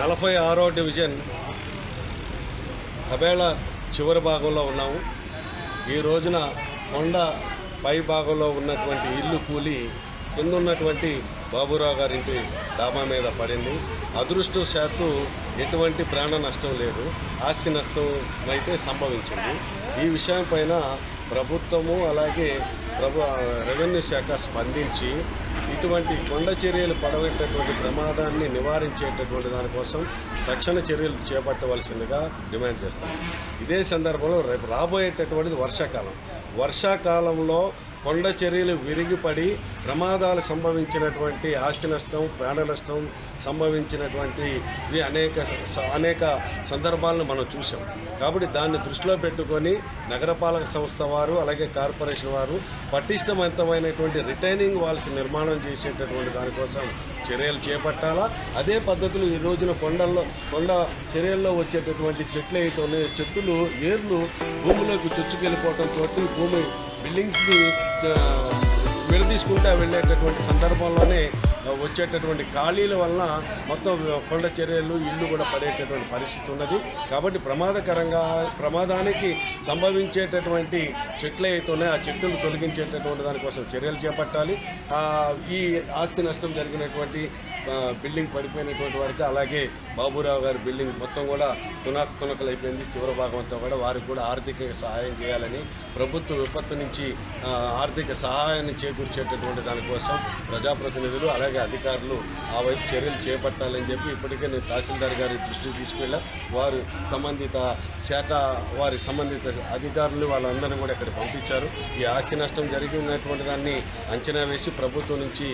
నలభై ఆరో డివిజన్ హబేళ చివరి భాగంలో ఉన్నాము. ఈ రోజున కొండ పై భాగంలో ఉన్నటువంటి ఇల్లు కూలి కింద ఉన్నటువంటి బాబురావు గారింటి డాబా మీద పడింది. అదృష్టవశాత్తు ఎటువంటి ప్రాణ నష్టం లేదు. ఆస్తి నష్టం అయితే సంభవించింది. ఈ విషయం పైన ప్రభుత్వము అలాగే ప్రభు రెవెన్యూ శాఖ స్పందించి ఇటువంటి కొండ చర్యలు పడవేటటువంటి ప్రమాదాన్ని నివారించేటటువంటి దానికోసం తక్షణ చర్యలు చేపట్టవలసిందిగా డిమాండ్ చేస్తాను ఇదే సందర్భంలో రేపు రాబోయేటటువంటిది వర్షాకాలం. వర్షాకాలంలో కొండ చర్యలు విరిగిపడి ప్రమాదాలు సంభవించినటువంటి ఆస్తి నష్టం ప్రాణ నష్టం సంభవించినటువంటి ఇది అనేక అనేక సందర్భాలను మనం చూసాం కాబట్టి దాన్ని దృష్టిలో పెట్టుకొని నగరపాలక సంస్థ వారు అలాగే కార్పొరేషన్ వారు పటిష్టవంతమైనటువంటి రిటైనింగ్ వాల్స్ నిర్మాణం చేసేటటువంటి దానికోసం చర్యలు చేపట్టాలా? అదే పద్ధతులు ఈ రోజున కొండల్లో కొండ చర్యల్లో వచ్చేటటువంటి చెట్లు అయితే చెట్టులు ఏర్లు భూమిలోకి చొచ్చుకెళ్ళిపోవడంతో భూమి బిల్డింగ్స్ని విడదీసుకుంటా వెళ్ళేటటువంటి సందర్భంలోనే వచ్చేటటువంటి ఖాళీల వలన మొత్తం కొండ చర్యలు ఇల్లు కూడా పడేటటువంటి పరిస్థితి ఉన్నది. కాబట్టి ప్రమాదకరంగా ప్రమాదానికి సంభవించేటటువంటి చెట్లు అయితే ఆ చెట్టును తొలగించేటటువంటి దానికోసం చర్యలు చేపట్టాలి. ఈ ఆస్తి నష్టం జరిగినటువంటి బిల్డింగ్ పడిపోయినటువంటి వారికి అలాగే బాబురావు గారి బిల్డింగ్ మొత్తం కూడా తునాకు తునకలు అయిపోయింది చివరి భాగం అంతా కూడా వారికి కూడా ఆర్థికంగా సహాయం చేయాలని ప్రభుత్వ విపత్తు నుంచి ఆర్థిక సహాయాన్ని చేకూర్చేటటువంటి దానికోసం ప్రజాప్రతినిధులు అలాగే అధికారులు ఆ వైపు చర్యలు చేపట్టాలని చెప్పి ఇప్పటికే నేను తహసీల్దార్ గారి దృష్టికి తీసుకెళ్ళా. వారు సంబంధిత శాఖ వారి సంబంధిత అధికారులు వాళ్ళందరినీ కూడా ఇక్కడ పంపించారు. ఈ ఆస్తి నష్టం జరిగినటువంటి దాన్ని అంచనా వేసి ప్రభుత్వం నుంచి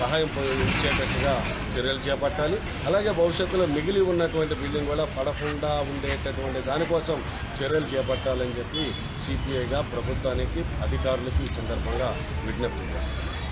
సహాయం ఇచ్చేటట్టుగా చర్యలు చేపట్టాలి. అలాగే భవిష్యత్తులో మిగిలి ఉన్నటువంటి బిల్డింగ్ కూడా పడకుండా ఉండేటటువంటి దానికోసం చర్యలు చేపట్టాలని చెప్పి సిపిఐగా ప్రభుత్వానికి అధికారులకు ఈ సందర్భంగా విజ్ఞప్తి చేస్తున్నారు